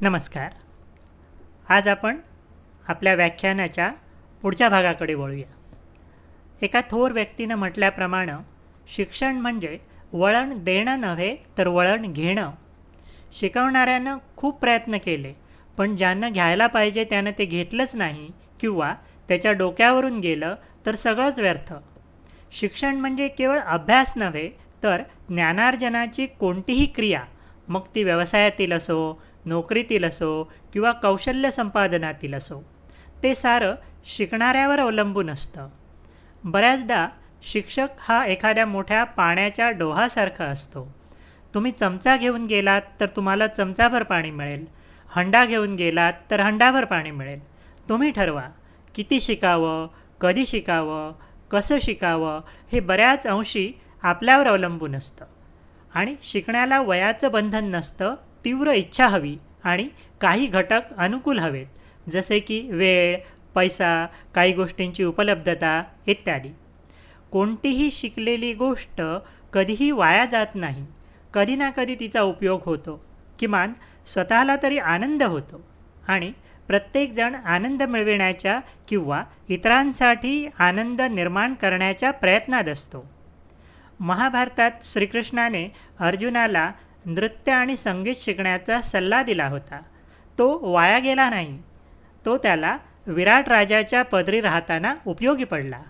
नमस्कार. आज आपण आपल्या व्याख्यानाच्या पुढच्या भागाकडे वळूया. एका थोर व्यक्तीनं म्हटल्याप्रमाणे शिक्षण म्हणजे वळण देणं नव्हे तर वळण घेणं. शिकवणाऱ्यानं खूप प्रयत्न केले पण ज्यांना घ्यायला पाहिजे त्यानं ते घेतलंच नाही किंवा त्याच्या डोक्यावरून गेलं तर सगळंच व्यर्थ. शिक्षण म्हणजे केवळ अभ्यास नव्हे तर ज्ञानार्जनाची कोणतीही क्रिया मग ती व्यवसायातील असो नोकरीतील असो किंवा कौशल्य संपादनातील असो ते सारं शिकणाऱ्यावर अवलंबून असतं. बऱ्याचदा शिक्षक हा एखाद्या मोठ्या पाण्याच्या डोहासारखा असतो. तुम्ही चमचा घेऊन गेलात तर तुम्हाला चमचाभर पाणी मिळेल. हंडा घेऊन गेलात तर हंडाभर पाणी मिळेल. तुम्ही ठरवा किती शिकावं कधी शिकावं कसं शिकावं हे बऱ्याच अंशी आपल्यावर अवलंबून असतं. आणि शिकण्याला वयाचं बंधन नसतं तीव्र इच्छा हवी आणि काही घटक अनुकूल हवेत जसे की वेळ पैसा काही गोष्टींची उपलब्धता इत्यादी. कोणतीही शिकलेली गोष्ट कधीही वाया जात नाही. कधी ना कधी तिचा उपयोग होतो. किमान स्वतःला तरी आनंद होतो आणि प्रत्येकजण आनंद मिळविण्याच्या किंवा इतरांसाठी आनंद निर्माण करण्याच्या प्रयत्नात असतो. महाभारतात श्रीकृष्णाने अर्जुनाला नृत्य आणि संगीत शिकण्याचा सल्ला दिला होता. तो वाया गेला नाही. तो त्याला विराट राजाच्या पदरी राहताना उपयोगी पडला.